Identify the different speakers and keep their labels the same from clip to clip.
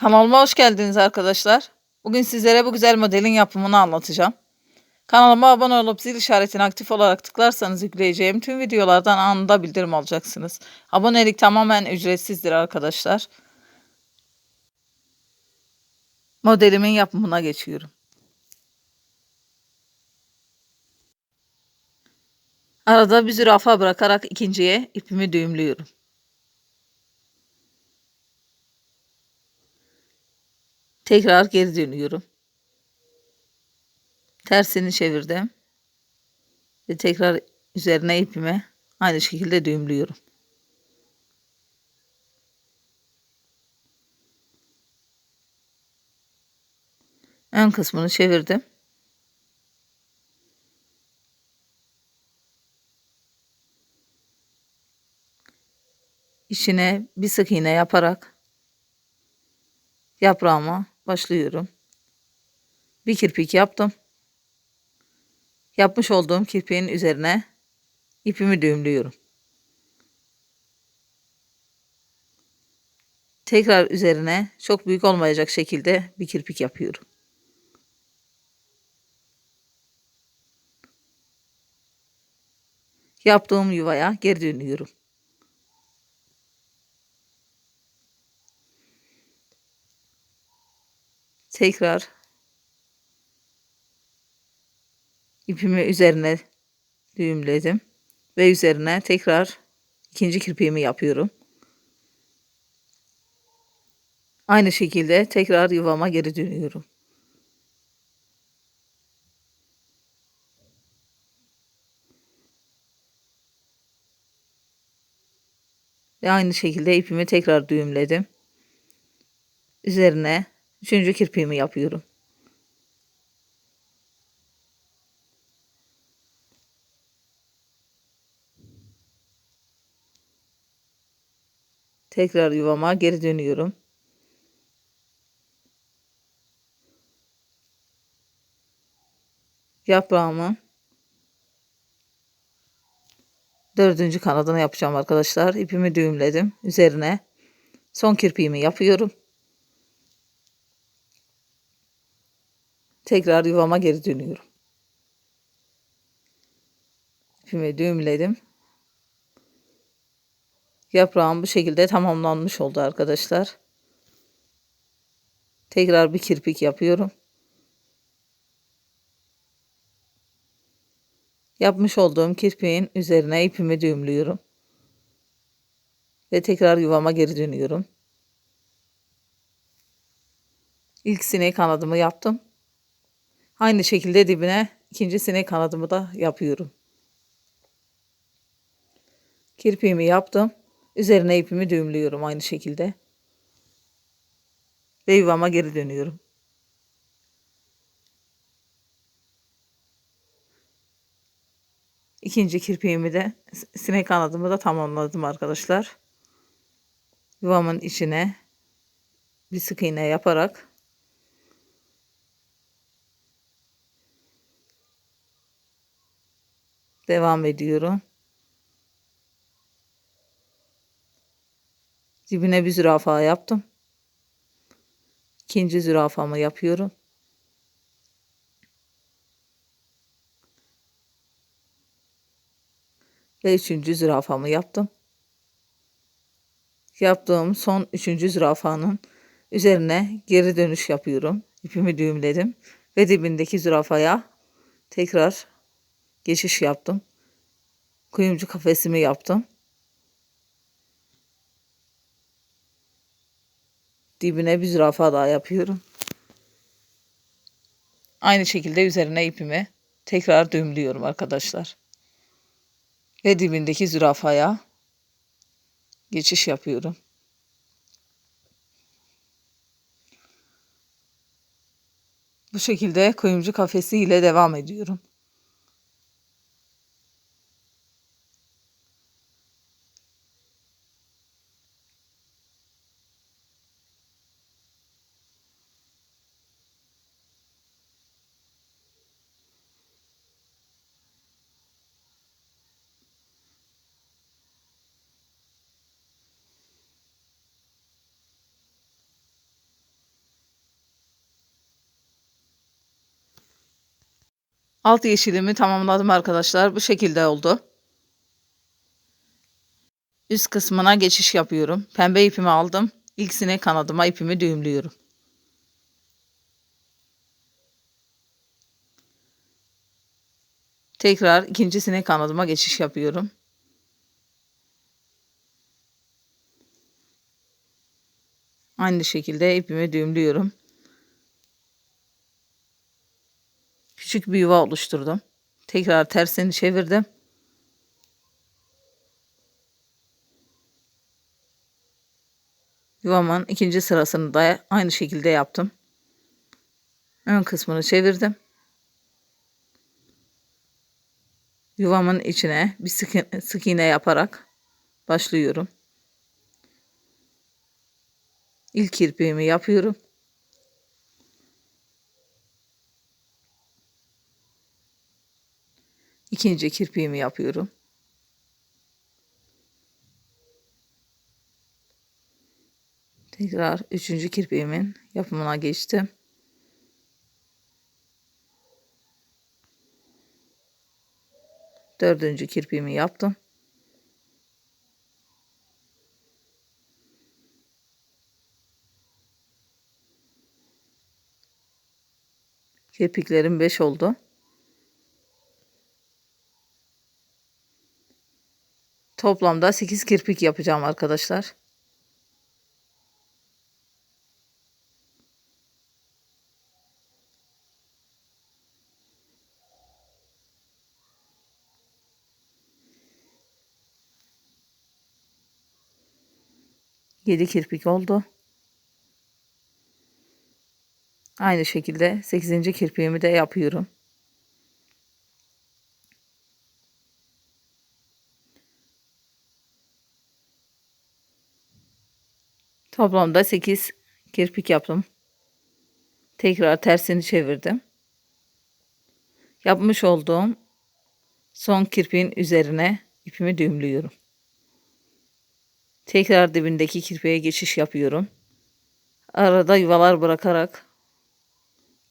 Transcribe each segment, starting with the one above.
Speaker 1: Kanalıma hoş geldiniz arkadaşlar. Bugün sizlere bu güzel modelin yapımını anlatacağım. Kanalıma abone olup zil işaretini aktif olarak tıklarsanız yükleyeceğim tüm videolardan anında bildirim alacaksınız. Abonelik tamamen ücretsizdir arkadaşlar. Modelimin yapımına geçiyorum. Arada bir zürafa bırakarak ikinciye ipimi düğümlüyorum. Tekrar geri dönüyorum. Tersini çevirdim. Ve tekrar üzerine ipimi aynı şekilde düğümlüyorum. Ön kısmını çevirdim. İçine bir sık iğne yaparak yaprağıma başlıyorum. Bir kirpik yaptım. Yapmış olduğum kirpiğin üzerine ipimi düğümlüyorum. Tekrar üzerine çok büyük olmayacak şekilde bir kirpik yapıyorum. Yaptığım yuvaya geri dönüyorum. Tekrar ipimi üzerine düğümledim ve üzerine tekrar ikinci kirpiğimi yapıyorum. Aynı şekilde tekrar yuvama geri dönüyorum. Ve aynı şekilde ipimi tekrar düğümledim. Üzerine Üçüncü kirpiğimi yapıyorum. Tekrar yuvama geri dönüyorum. Yaprağımın dördüncü kanadını yapacağım arkadaşlar. İpimi düğümledim. Üzerine son kirpiğimi yapıyorum. Tekrar yuvama geri dönüyorum. İpimi düğümledim. Yaprağım bu şekilde tamamlanmış oldu arkadaşlar. Tekrar bir kirpik yapıyorum. Yapmış olduğum kirpiğin üzerine ipimi düğümlüyorum. Ve tekrar yuvama geri dönüyorum. İlk sinek kanadımı yaptım. Aynı şekilde dibine ikinci sinek kanadımı da yapıyorum. Kirpiğimi yaptım. Üzerine ipimi düğümlüyorum aynı şekilde. Ve yuvama geri dönüyorum. İkinci kirpiğimi de sinek kanadımı da tamamladım arkadaşlar. Yuvamın içine bir sık iğne yaparak Devam ediyorum. Dibine bir zürafa yaptım. İkinci zürafamı yapıyorum. Ve üçüncü zürafamı yaptım. Yaptığım son üçüncü zürafanın üzerine geri dönüş yapıyorum. İpimi düğümledim ve dibindeki zürafaya tekrar geçiş yaptım. Kuyumcu kafesimi yaptım. Dibine bir zürafa daha yapıyorum. Aynı şekilde üzerine ipimi tekrar düğümlüyorum arkadaşlar. Ve dibindeki zürafaya geçiş yapıyorum. Bu şekilde kuyumcu kafesi ile devam ediyorum. Alt yeşilimi tamamladım arkadaşlar. Bu şekilde oldu. Üst kısmına geçiş yapıyorum. Pembe ipimi aldım. İlk sinek kanadıma ipimi düğümlüyorum. Tekrar ikinci sinek kanadıma geçiş yapıyorum. Aynı şekilde ipimi düğümlüyorum. Küçük bir yuva oluşturdum. Tekrar tersini çevirdim. Yuvamın ikinci sırasını da aynı şekilde yaptım. Ön kısmını çevirdim. Yuvamın içine bir sık, iğne yaparak başlıyorum. İlk kirpiğimi yapıyorum. İkinci kirpiğimi yapıyorum. Tekrar üçüncü kirpiğimin yapımına geçtim. Dördüncü kirpiğimi yaptım. Kirpiklerim 5 oldu. Toplamda 8 kirpik yapacağım arkadaşlar. Yedi kirpik oldu. Aynı şekilde 8. kirpiğimi de yapıyorum. Toplamda 8 kirpik yaptım. Tekrar tersini çevirdim. Yapmış olduğum son kirpiğin üzerine ipimi düğümlüyorum. Tekrar dibindeki kirpiğe geçiş yapıyorum. Arada yuvalar bırakarak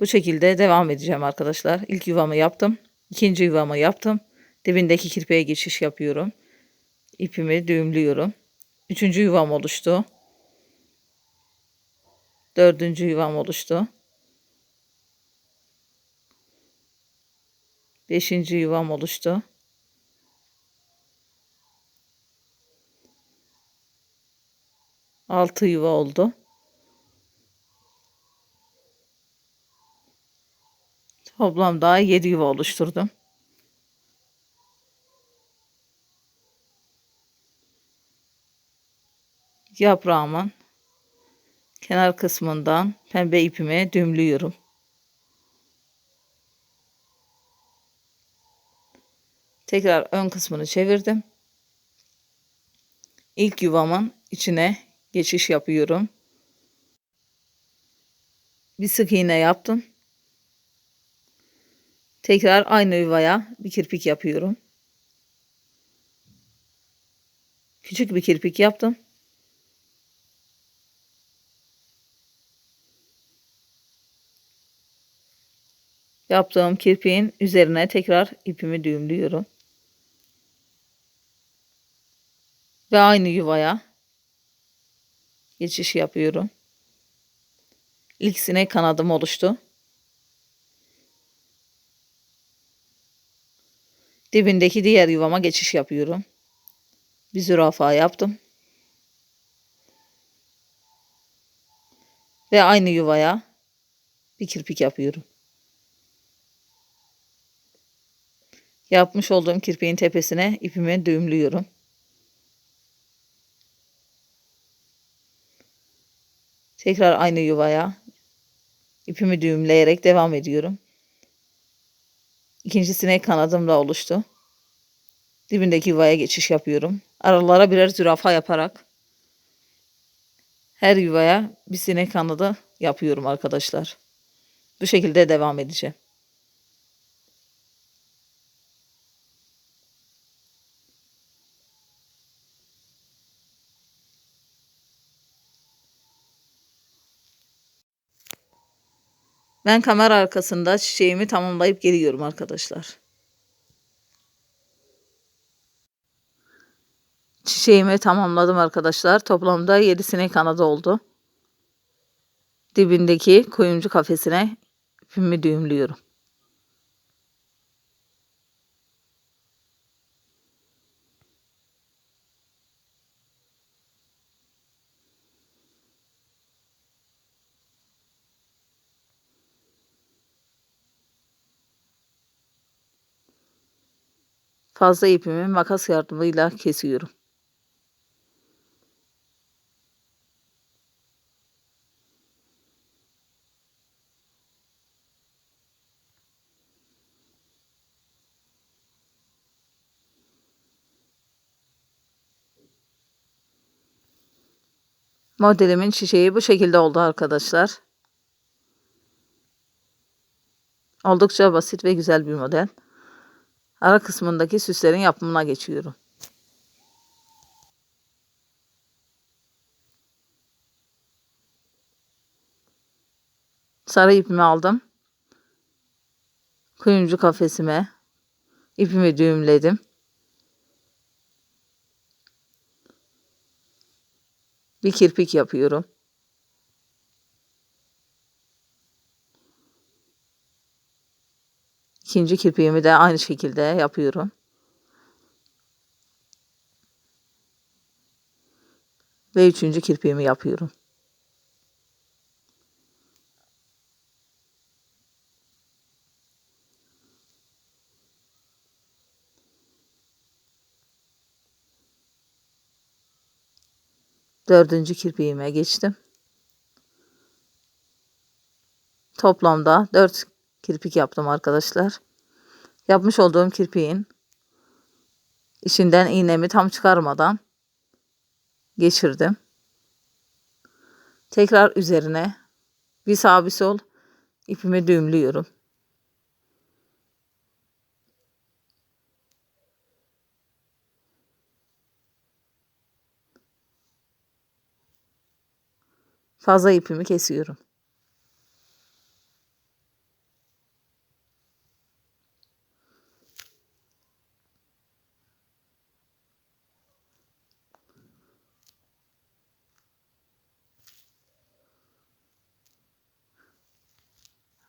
Speaker 1: bu şekilde devam edeceğim arkadaşlar. İlk yuvamı yaptım. ikinci yuvamı yaptım. Dibindeki kirpiğe geçiş yapıyorum. İpimi düğümlüyorum. Üçüncü yuvam oluştu. Dördüncü yuvam oluştu. Beşinci yuvam oluştu. Altı yuva oldu. Toplamda 7 yuva oluşturdum. Yaprağımın kenar kısmından pembe ipimi düğümlüyorum. Tekrar ön kısmını çevirdim. İlk yuvamın içine geçiş yapıyorum. Bir sık iğne yaptım. Tekrar aynı yuvaya bir kirpik yapıyorum. Küçük bir kirpik yaptım. Yaptığım kirpiğin üzerine tekrar ipimi düğümlüyorum. Ve aynı yuvaya geçiş yapıyorum. İlk sinek kanadım oluştu. Dibindeki diğer yuvama geçiş yapıyorum. Bir zürafa yaptım. Ve aynı yuvaya bir kirpik yapıyorum. Yapmış olduğum kirpiğin tepesine ipimi düğümlüyorum. Tekrar aynı yuvaya ipimi düğümleyerek devam ediyorum. İkinci sinek kanadım da oluştu. Dibindeki yuvaya geçiş yapıyorum. Aralara birer zürafa yaparak her yuvaya bir sinek kanadı yapıyorum arkadaşlar. Bu şekilde devam edeceğim. Ben kamera arkasında çiçeğimi tamamlayıp geliyorum arkadaşlar. Çiçeğimi tamamladım arkadaşlar. Toplamda 7 sinek kanadı oldu. Dibindeki kuyumcu kafesine ipimi düğümlüyorum. Fazla ipimi makas yardımıyla kesiyorum. Modelimin çiçeği bu şekilde oldu arkadaşlar. Oldukça basit ve güzel bir model. Ara kısmındaki süslerin yapımına geçiyorum. Sarı ipimi aldım. Kuyumcu kafesime ipimi düğümledim. Bir kirpik yapıyorum. İkinci kirpiğimi de aynı şekilde yapıyorum. Ve üçüncü kirpiğimi yapıyorum. Dördüncü kirpiğime geçtim. Toplamda dört kirpik yaptım arkadaşlar. Yapmış olduğum kirpiğin içinden iğnemi tam çıkarmadan geçirdim. Tekrar üzerine bir sağ bir sol ipimi düğümlüyorum. Fazla ipimi kesiyorum.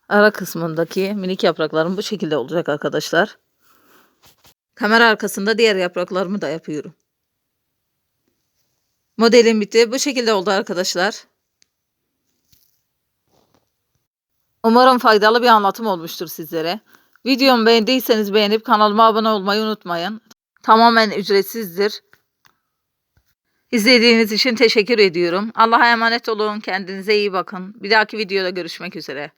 Speaker 1: Ara kısmındaki minik yapraklarım bu şekilde olacak arkadaşlar. Kamera arkasında diğer yapraklarımı da yapıyorum. Modelim bitti. Bu şekilde oldu arkadaşlar. Umarım faydalı bir anlatım olmuştur sizlere. Videomu beğendiyseniz beğenip kanalıma abone olmayı unutmayın. Tamamen ücretsizdir. İzlediğiniz için teşekkür ediyorum. Allah'a emanet olun. Kendinize iyi bakın. Bir dahaki videoda görüşmek üzere.